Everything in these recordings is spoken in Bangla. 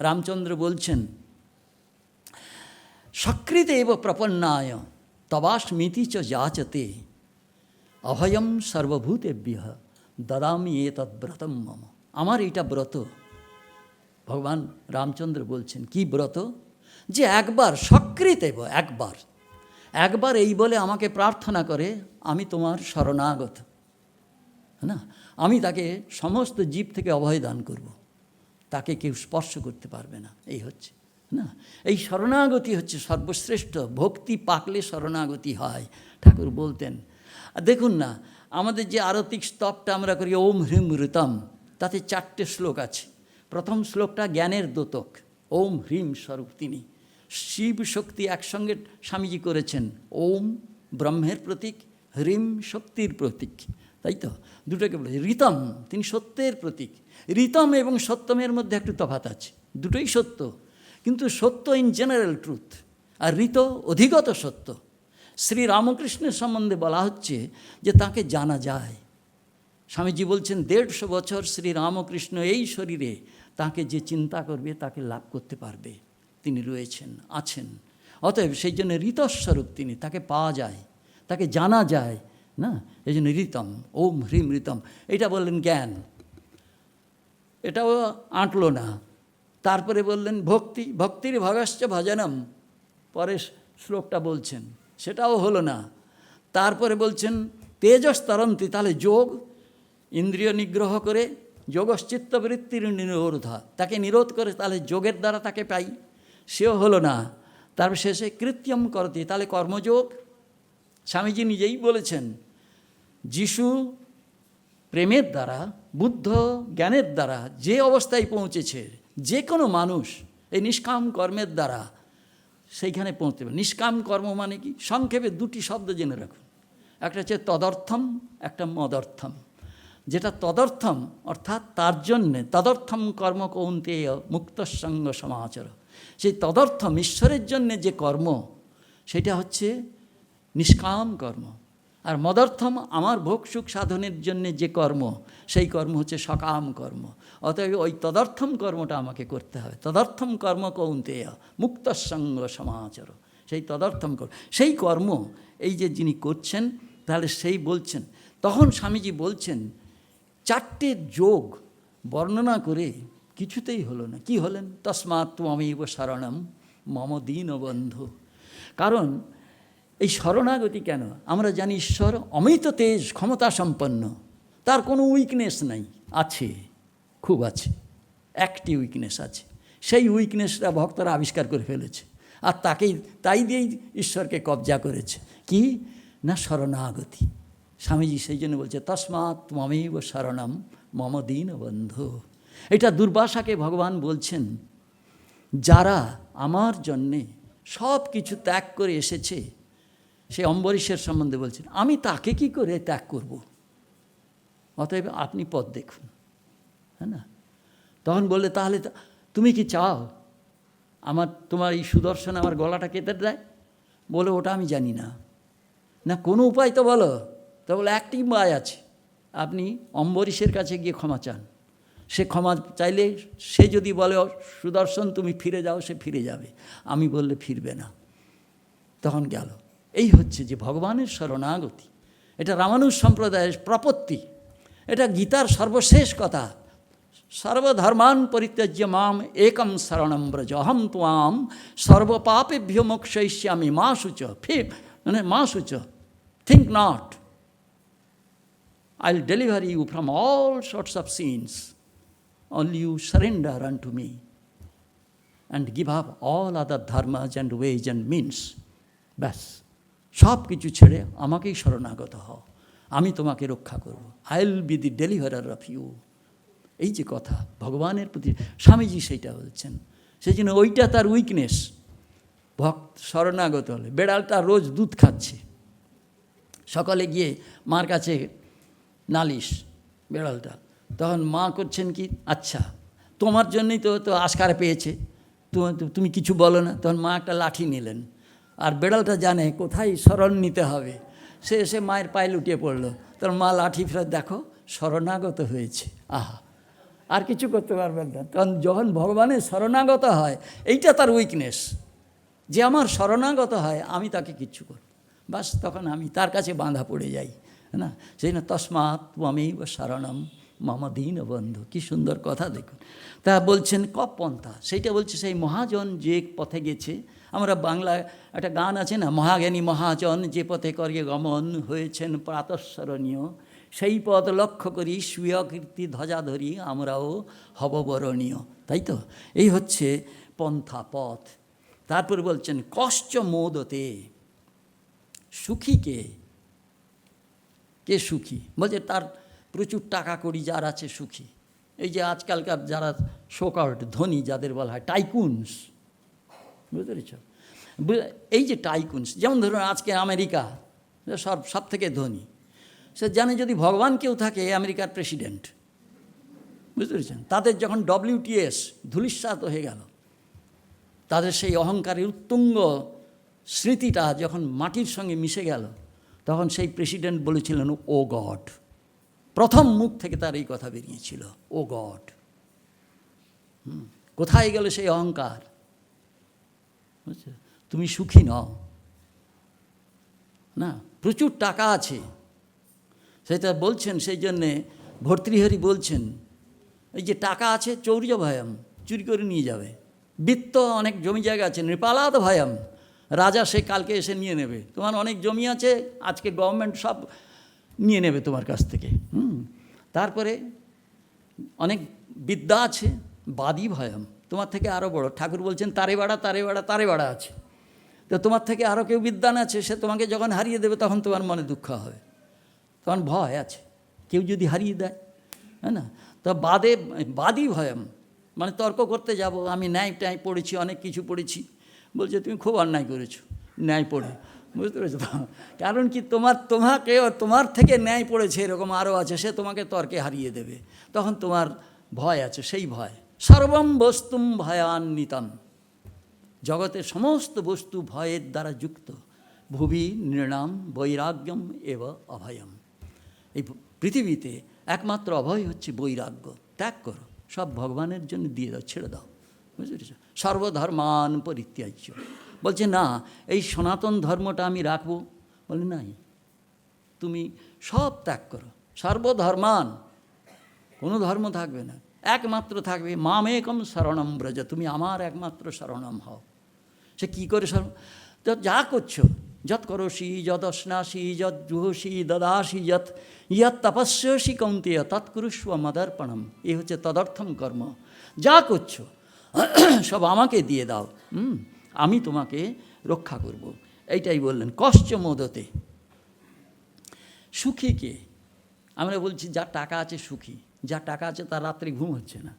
রামচন্দ্র বলছেন সকৃত এব প্রপন্নায় তবাস্মিতি চ যাচতে অভয়ম সর্বভূতেভ্য দদামি এ তদ্ব্রতম মম। আমার এটা ব্রত। ভগবান রামচন্দ্র বলছেন, কি ব্রত? যে একবার সকৃত এব একবার। একবার এই বলে আমাকে প্রার্থনা করে, আমি তোমার শরণাগত। না? আমি তাকে সমস্ত জীব থেকে অভয় দান করব। তাকে কেউ স্পর্শ করতে পারবে না। এই হচ্ছে, না? এই শরণাগতি হচ্ছে সর্বশ্রেষ্ঠ। ভক্তি পাকলে শরণাগতি হয়, ঠাকুর বলতেন। দেখুন না, আমাদের যে আরতিক স্তবটা আমরা করি, ওম হ্রিম ঋতম তাতে চারটে শ্লোক আছে। প্রথম শ্লোকটা জ্ঞানের দোতক, ওম হ্রিম স্বরূপ তিনি। শিব শক্তি একসঙ্গে স্বামীজি করেছেন, ওম ব্রহ্মের প্রতীক, হ্রিম শক্তির প্রতীক। তাই তো? দুটোকে বলে ঋতম তিনি সত্যের প্রতীক। ঋতম এবং সত্যমের মধ্যে একটু তফাত আছে। দুটোই সত্য, কিন্তু সত্য ইন জেনারেল ট্রুথ আর ঋত অধিগত সত্য। শ্রী রামকৃষ্ণের সম্বন্ধে বলা হচ্ছে যে তাকে জানা যায়। স্বামীজি বলছেন, দেড়শো বছর শ্রী রামকৃষ্ণ এই শরীরে তাকে যে চিন্তা করবে, তাকে লাভ করতে পারবে। তিনি রয়েছেন, আছেন। অতএব সেই জন্য ঋতস্বরূপ তিনি, তাকে পাওয়া যায়, তাকে জানা যায়। না? এই জন্য ঋতম ওম হ্রিম ঋতম এটা বললেন জ্ঞান। এটাও আঁটলো না তারপরে বললেন ভক্তি, ভক্তির ভগশ্চ ভজনম। পরে শ্লোকটা বলছেন, সেটাও হলো না। তারপরে বলছেন তেজস তরন্তি তাহলে যোগ, ইন্দ্রিয় নিগ্রহ করে যোগশ্চিত্তবৃত্তির নিরোধা তাকে নিরোধ করে তাহলে যোগের দ্বারা তাকে পাই। সেও হলো না। তারপর শেষে কৃত্যম করতি, তাহলে কর্মযোগ। স্বামীজি নিজেই বলেছেন যিশু প্রেমের দ্বারা, বুদ্ধ জ্ঞানের দ্বারা যে অবস্থায় পৌঁছেছে যে কোনো মানুষ এই নিষ্কাম কর্মের দ্বারা সেইখানে পৌঁছতে পারে। নিষ্কাম কর্ম মানে কি? সংক্ষেপে দুটি শব্দ জেনে রাখুন। একটা হচ্ছে তদর্থম, একটা মদর্থম। যেটা তদর্থম, অর্থাৎ তার জন্যে তদর্থম কর্ম কৌন্তেয় মুক্তসঙ্গ সমাচর। সেই তদর্থম ঈশ্বরের জন্যে যে কর্ম, সেটা হচ্ছে নিষ্কাম কর্ম। আর মদর্থম আমার ভোগ সুখ সাধনের জন্য যে কর্ম, সেই কর্ম হচ্ছে সকাম কর্ম। অতএব ওই তদর্থম কর্মটা আমাকে করতে হবে। তদর্থম কর্ম কৌন্তেয় মুক্তসঙ্গ সমাচার। সেই তদর্থম কর্ম সেই কর্ম, এই যে যিনি করছেন, তাহলে সেই বলছেন। তখন স্বামীজি বলছেন, চারটে যোগ বর্ণনা করে কিছুতেই হলো না। কি হলেন? তসমাৎ ত্বমেব শরণম, মম দীন বন্ধু কারণ এই শরণাগতি কেন? আমরা জানি ঈশ্বর অমিত তেজ ক্ষমতা সম্পন্ন। তার কোনো উইকনেস নাই। আছে, খুব আছে। একটি উইকনেস আছে। সেই উইকনেসটা ভক্তরা আবিষ্কার করে ফেলেছে। আর তাকেই, তাই দিয়েই ঈশ্বরকে কবজা করেছে। কি? না শরণাগতি। স্বামীজি সেই জন্য বলছে, তসমাৎ মমেব শরণম, মম দীন বন্ধু। এটা দুর্বাসাকে ভগবান বলছেন, যারা আমার জন্যে সব কিছু ত্যাগ করে এসেছে সে অম্বরীশের সম্বন্ধে বলছেন, আমি তাকে কি করে ত্যাগ করব? অতএব আপনি পথ দেখুন হ্যাঁ না? তখন বললে, তাহলে তুমি কি চাও? আমার, তোমার এই সুদর্শন আমার গলাটা কেটে দেয়? বলে, ওটা আমি জানি না। না, কোনো উপায় তো বলো? তো বলে, একটি উপায় আছে। আপনি অম্বরীশের কাছে গিয়ে ক্ষমা চান। সে ক্ষমা চাইলে সে যদি বলে সুদর্শন, তুমি ফিরে যাও, সে ফিরে যাবে। আমি বললে, ফিরবে না। তখন গেল। এই হচ্ছে যে ভগবানের শরণাগতি। এটা রামানুজ সম্প্রদায়ের প্রপত্তি। এটা গীতার সর্বশেষ কথা। সর্বধর্মান পরিত্যাজ্য মাম একম শরণম ব্রজ অহম সর্বপাপেভ্য মোক্ষয়িষ্যামি মা শুচ ফি মানে মা শুচ think not I'll deliver you from all sorts of sins. Only you surrender unto me and give up all other dharmas and ways and means. ব্যাস সব কিছু ছেড়ে আমাকেই শরণাগত হও। আমি তোমাকে রক্ষা করব। I will be the deliverer of you এই যে কথা, ভগবানের প্রতি স্বামীজি সেইটা বলছেন। সেই জন্য ওইটা তার উইকনেস ভক্ত শরণাগত হলে। বেড়ালটা রোজ দুধ খাচ্ছে। সকালে গিয়ে মার কাছে নালিশ বেড়ালটা। তখন মা করছেন কি আচ্ছা তোমার জন্যই তো তো আস্কার পেয়েছে। তুমি কিছু বলো না। তখন মা একটা লাঠি নিলেন। আর বেড়ালটা জানে কোথায় শরণ নিতে হবে। সে এসে মায়ের পায়ে লুটিয়ে পড়ল। তখন মা লাঠি ফেরত দেখো, শরণাগত হয়েছে। আহা, আর কিছু করতে পারবেন না। কারণ যখন ভগবানের শরণাগত হয়, এইটা তার উইকনেস যে আমার শরণাগত হয়, আমি তাকে কিচ্ছু করব বাস তখন আমি তার কাছে বাঁধা পড়ে যাই না? সেই না তসমাৎ ত্বমেই শরণম, মম দীন বন্ধু। কী সুন্দর কথা দেখুন। তা বলছেন কপ পন্থা সেইটা বলছে সেই মহাজন যে পথে গেছে আমরা বাংলায় একটা গান আছে না, মহাজ্ঞানী মহাজন যে পথে করিয়ে গমন হয়েছেন প্রাতঃস্মরণীয়, সেই পথ লক্ষ্য করি সুয় কীর্তি ধ্বজা ধরি, আমরাও হববরণীয়। তাই তো? এই হচ্ছে পন্থা পথ তারপরে বলছেন কষ্ট মোদতে, সুখী কে? কে সুখী? বলছে, তার প্রচুর টাকা কড়ি, যার আছে সুখী। এই যে আজকালকার যারা শোকার্ট ধনী, যাদের বলা হয়, টাইকুনস। বুঝতে পেরেছ? এই যে টাইকুনস যেমন ধরুন আজকে আমেরিকা সব সব থেকে ধনী, সে জানে যদি ভগবান কেউ থাকে আমেরিকার প্রেসিডেন্ট। বুঝতে পেরেছেন তাদের যখন ডব্লিউটিএস ধুলিস্বাত হয়ে গেল, তাদের সেই অহংকারের উত্তুঙ্গ স্মৃতিটা যখন মাটির সঙ্গে মিশে গেল, তখন সেই প্রেসিডেন্ট বলেছিলেন, ও গড। প্রথম মুখ থেকে তার এই কথা বেরিয়েছিল, ও গড। কোথায় গেল সেই অহংকার? বুঝছ? তুমি সুখী নও। না, প্রচুর টাকা আছে। সেটা বলছেন, সেই জন্যে ভর্তৃহরি বলছেন, এই যে টাকা আছে, চৌর্য ভয়াম, চুরি করে নিয়ে যাবে। বৃত্ত অনেক জমি জায়গা আছে, নৃপালাদ ভয়াম, রাজা সে কালকে এসে নিয়ে নেবে। তোমার অনেক জমি আছে, আজকে গভর্নমেন্ট সব নিয়ে নেবে তোমার কাছ থেকে। হুম, তারপরে অনেক বিদ্যা আছে, বাদী ভয়াম। তোমার থেকে আরও বড়। ঠাকুর বলছেন, তারে বাড়া তারে বাড়া তারে বাড়া আছে। তো তোমার থেকে আরও কেউ বিদ্যান আছে, সে তোমাকে যখন হারিয়ে দেবে তখন তোমার মনে দুঃখ হবে। তখন ভয় আছে। কেউ যদি হারিয়ে দেয় হ্যাঁ না? তো বাদে বাদই ভয়ম। মানে তর্ক করতে যাব, আমি ন্যায় ট্যায় পড়েছি, অনেক কিছু পড়েছি। বলছে, তুমি খুব অন্যায় করেছ, ন্যায় পড়ে। বুঝতে পেরেছ? কারণ কি, তোমার, তোমাকে তোমার থেকে ন্যায় পড়েছে, এরকম আরও আছে, সে তোমাকে তর্কে হারিয়ে দেবে। তখন তোমার ভয় আছে, সেই ভয়। সর্বম বস্তুম ভয়ান্বিতম। জগতের সমস্ত বস্তু ভয়ের দ্বারা যুক্ত। ভুবি নৃণাম বৈরাগ্যম এব অভয়ম। এই পৃথিবীতে একমাত্র অভয় হচ্ছে বৈরাগ্য। ত্যাগ করো, সব ভগবানের জন্য দিয়ে দাও, ছেড়ে দাও। বুঝতে সর্বধর্মান পরিত্যাজ্য। বলছে, না, এই সনাতন ধর্মটা আমি রাখব। বলে, নাই। তুমি সব ত্যাগ করো। সর্বধর্মান। কোনো ধর্ম থাকবে না। একমাত্র থাকবে, মামেকম শরণম ব্রজ, তুমি আমার একমাত্র শরণম হও। সে কী করে শরণ তো যা করছ যৎ করোসি যদ অশ্নাসি যৎ জুহসি দদাসি যৎ ইয়ৎ তপস্যসি কৌন্তেয় তৎকুরুস্ব মদর্পণম। এ হচ্ছে তদর্থম কর্ম। যা করছ, সব আমাকে দিয়ে দাও। হুম, আমি তোমাকে রক্ষা করব। এইটাই বললেন কষ্ট মোদতে। সুখী কে আমরা বলছি যার টাকা আছে সুখী। যার টাকা আছে তার রাত্রে ঘুম হচ্ছে না।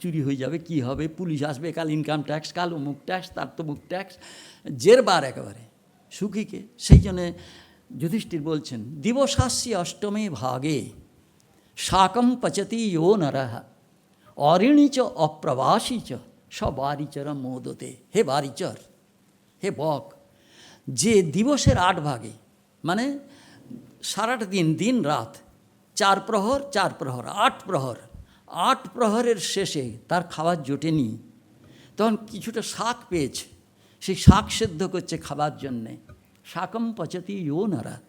চুরি হয়ে যাবে, কি হবে? পুলিশ আসবে, কাল ইনকাম ট্যাক্স কাল অমুক ট্যাক্স তার তমুক ট্যাক্স জেরবার একেবারে। সুখীকে। সেই জন্যে যুধিষ্ঠির বলছেন, দিবসাস্যে অষ্টমে ভাগে শাকম পচতি ও নরহ অরিণী চ, অপ্রবাসী চ সবারিচর মোদতে। হে বারিচর হে বক, যে দিবসের আট ভাগে মানে সারাটা দিন দিন রাত চার প্রহর চার প্রহর, আট প্রহর। আট প্রহরের শেষে তার খাবার জোটেনি। তখন কিছুটা শাক পেয়েছে। সেই শাক সেদ্ধ করছে খাবার জন্যে। শাকম পচতি ইও নারা।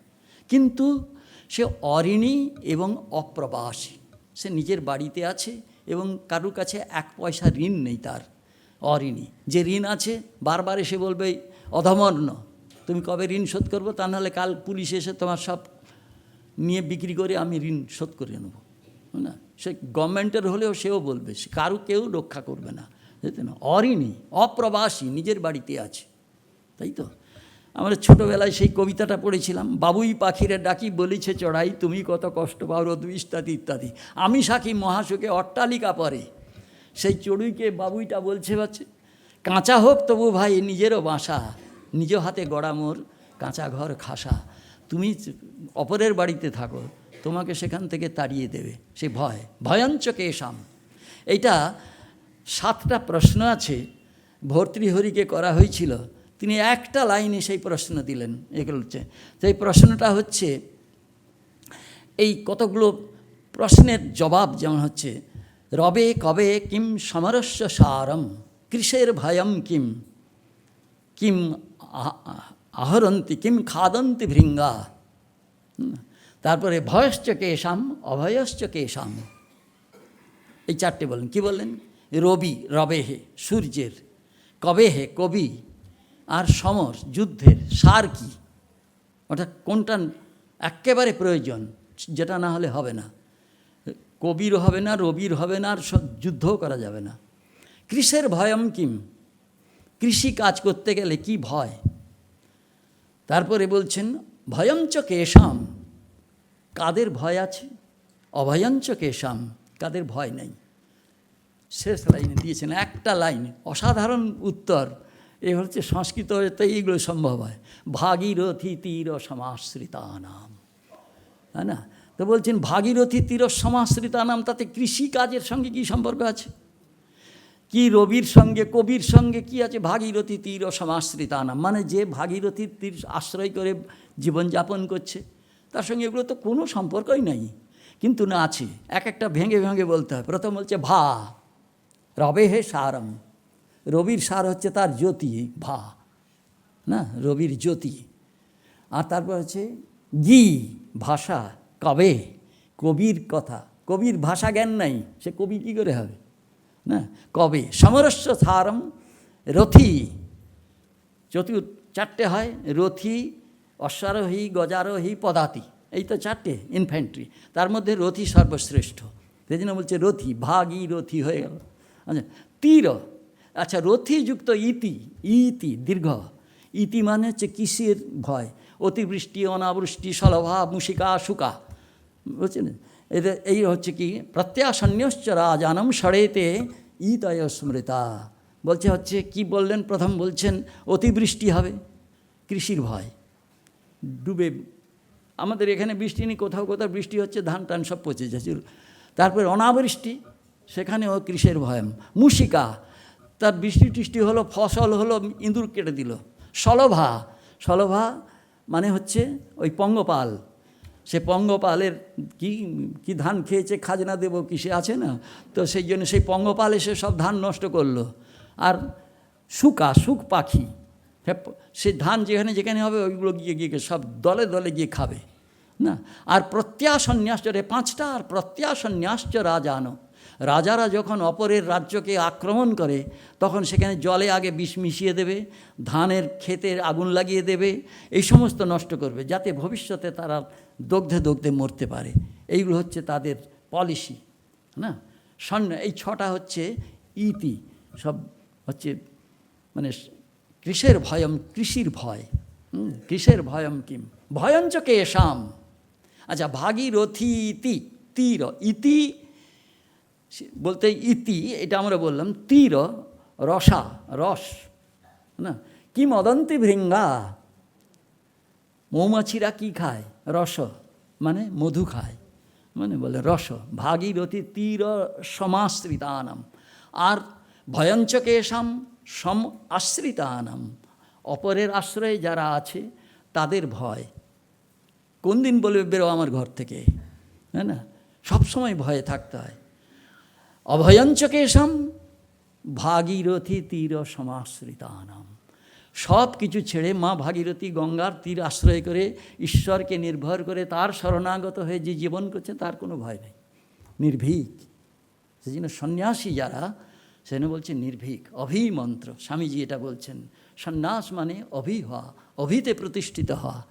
কিন্তু সে অরিণী এবং অপ্রবাসী। সে নিজের বাড়িতে আছে এবং কারুর কাছে এক পয়সা ঋণ নেই তার। অঋণী যে ঋণ আছে, বারবার এসে বলবে অধমর্ণ, তুমি কবে ঋণ শোধ করব? তা নাহলে কাল পুলিশ এসে তোমার সব নিয়ে বিক্রি করে আমি ঋণ শোধ করে নেব। না? সে গভর্নমেন্টের হলেও সেও বলবে, সে কারু কেউ রক্ষা করবে না। বুঝতে না অঋণী, অপ্রবাসী নিজের বাড়িতে আছে। তাই তো? আমরা ছোটোবেলায় সেই কবিতাটা পড়েছিলাম, বাবুই পাখিরে ডাকি বলিছে চড়াই, তুমি কত কষ্ট পাও রদু, ইত্যাদি ইত্যাদি। আমি সাক্ষী মহাসুখে অট্টালিকা পরে? সেই চড়ুইকে বাবুইটা বলছে, বাচ্চে, কাঁচা হোক তবু ভাই, নিজেরও বাসা, নিজ হাতে গড়া মোর, কাঁচা ঘর খাসা। তুমি অপরের বাড়িতে থাকো, তোমাকে সেখান থেকে তাড়িয়ে দেবে। সে ভয় ভয়ঞ্চ কেশাম এইটা সাতটা প্রশ্ন আছে, ভর্তৃহরিকে করা হয়েছিল। তিনি একটা লাইনে সেই প্রশ্ন দিলেন। এগুলো হচ্ছে সেই প্রশ্নটা হচ্ছে, এই কতগুলো প্রশ্নের জবাব যেমন হচ্ছে, রবে কবে কিম সমরস্য সারম, কৃষের ভয়ম কিম কিম আহরন্তি কিম খাদন্তি ভৃঙ্গা। তারপরে ভয়শ্চ কেশাম, অভয়শ্চ কেশাম। এই চারটে বলেন কি বললেন? রবি, রবেহে, সূর্যের কবে হে কবি আর সমর, যুদ্ধের, সার কি? ওটা কোনটা একেবারে প্রয়োজন, যেটা না হলে হবে না। কবির হবে না, রবির হবে না, আর যুদ্ধও করা যাবে না। কৃষের ভয়ম কিম? কৃষি কাজ করতে গেলে কি ভয়? তারপরে বলছেন ভয়ঞ্চ কেশাম। কাদের ভয় আছে? অভয়ঞ্চ কেশাম। কাদের ভয় নেই। শেষ লাইনে দিয়েছেন একটা লাইন, অসাধারণ উত্তর। এ হচ্ছে সংস্কৃততে এইগুলো সম্ভব হয়। ভাগীরথী তীর সমাশ্রিতা নাম তাই না? তো বলছেন, ভাগীরথী তীর সমাশ্রিতা নাম তাতে কৃষি কাজের সঙ্গে কি সম্পর্ক আছে? কি রবির সঙ্গে, কবির সঙ্গে, কি আছে? ভাগীরথী তীর সমাশ্রিতা নাম। মানে যে ভাগীরথীর তীর আশ্রয় করে জীবনযাপন করছে, তার সঙ্গে এগুলো তো কোনো সম্পর্কই নাই। কিন্তু না আছে, এক একটা ভেঙে ভেঙে বলতে হয়। প্রথম বলছে, ভা, রবে হে সারম। রবির সার হচ্ছে তার জ্যোতি ভা, না? রবির জ্যোতি। আর তারপর হচ্ছে, গি, ভাষা, কবে? কবির কথা। কবির ভাষা জ্ঞান নাই, সে কবি কী করে হবে? না? কবে? সমরস্য সারম রথি। চতুর চারটে হয়, রথি, অশ্বারোহী, গজারোহী, পদাতি। এই তো চারটে ইনফ্যান্ট্রি তার মধ্যে রথি সর্বশ্রেষ্ঠ। সেই জন্য বলছে রথি, ভাগী রথি হয়ে গেল। আচ্ছা তীর। আচ্ছা রথিযুক্ত ইতি ইতি, দীর্ঘ। ইতি মানে হচ্ছে কিসের ভয়? অতিবৃষ্টি, অনাবৃষ্টি সলভা মুশিকা, শুকা। বুঝছেন? এটা এই হচ্ছে কি প্রত্যাসন্যশ্চ রাজানম ষড়েতে ইতয় স্মৃতা বলছে হচ্ছে কি বললেন প্রথম বলছেন অতিবৃষ্টি হবে কৃষির ভয় ডুবে আমাদের এখানে বৃষ্টি নেই, কোথাও কোথাও বৃষ্টি হচ্ছে, ধান টান সব পচে যাচ্ছে তারপরে অনাবৃষ্টি, সেখানেও কৃষের ভয় মুশিকা, তার বৃষ্টি টিষ্টি হলো, ফসল হলো, ইঁদুর কেটে দিল। সলভা সলভা মানে হচ্ছে ওই পঙ্গপাল। সে পঙ্গপালের কি কি ধান খেয়েছে, খাজনা দেবো কিসে আছে না? তো সেই জন্য সেই পঙ্গপাল এসে সব ধান নষ্ট করল। আর শুকা, শুক পাখি, সে ধান যেখানে যেখানে হবে ওইগুলো গিয়ে গিয়ে সব দলে দলে গিয়ে খাবে, না? আর প্রত্যাসন্ন্যাস রে পাঁচটা, আর প্রত্যাসন্ন্যাশ্চ রাজানো। রাজারা যখন অপরের রাজ্যকে আক্রমণ করে, তখন সেখানে জলে আগে বিষ মিশিয়ে দেবে, ধানের ক্ষেতের আগুন লাগিয়ে দেবে, এই সমস্ত নষ্ট করবে, যাতে ভবিষ্যতে তারা দগ্ধে দগ্ধে মরতে পারে। এইগুলো হচ্ছে তাদের পলিসি না? সৈন্য এই ছটা হচ্ছে ইতি, সব হচ্ছে মানে কৃষের ভয়ম, কৃষির ভয়। কৃষের ভয়ম কিম? ভয়ঞ্চ কেশাম। আচ্ছা ভাগীরথী ইতি, তীর, ইতি বলতে ইতি, এটা আমরা বললাম তীর, রসা, রস, না? কি মদন্তি ভৃঙ্গা? মৌমাছিরা কি খায়? রস মানে মধু খায়। মানে বলে রস, ভাগীরথী তীর সমাশ্রিতানাম। আর ভয়ঞ্চকেশাম সম আশ্রিতানাম। অপরের আশ্রয়ে যারা আছে, তাদের ভয়। কোন দিন বলবে বেরো আমার ঘর থেকে? হ্যাঁ না? সবসময় ভয়ে থাকতে হয়। অভয়ঞ্চকেশম ভাগীরথী তীর সমাশ্রিতানাম। সব কিছু ছেড়ে মা ভাগীরথী গঙ্গার তীর আশ্রয় করে ঈশ্বরকে নির্ভর করে তার শরণাগত হয়ে যে জীবন করছে, তার কোনো ভয় নেই। নির্ভীক। সেই জন্য সন্ন্যাসী যারা সেখানে বলছে নির্ভীক, অভিমন্ত্র। স্বামীজি এটা বলছেন, সন্ন্যাস মানে অভি হওয়া অভিতে প্রতিষ্ঠিত হওয়া।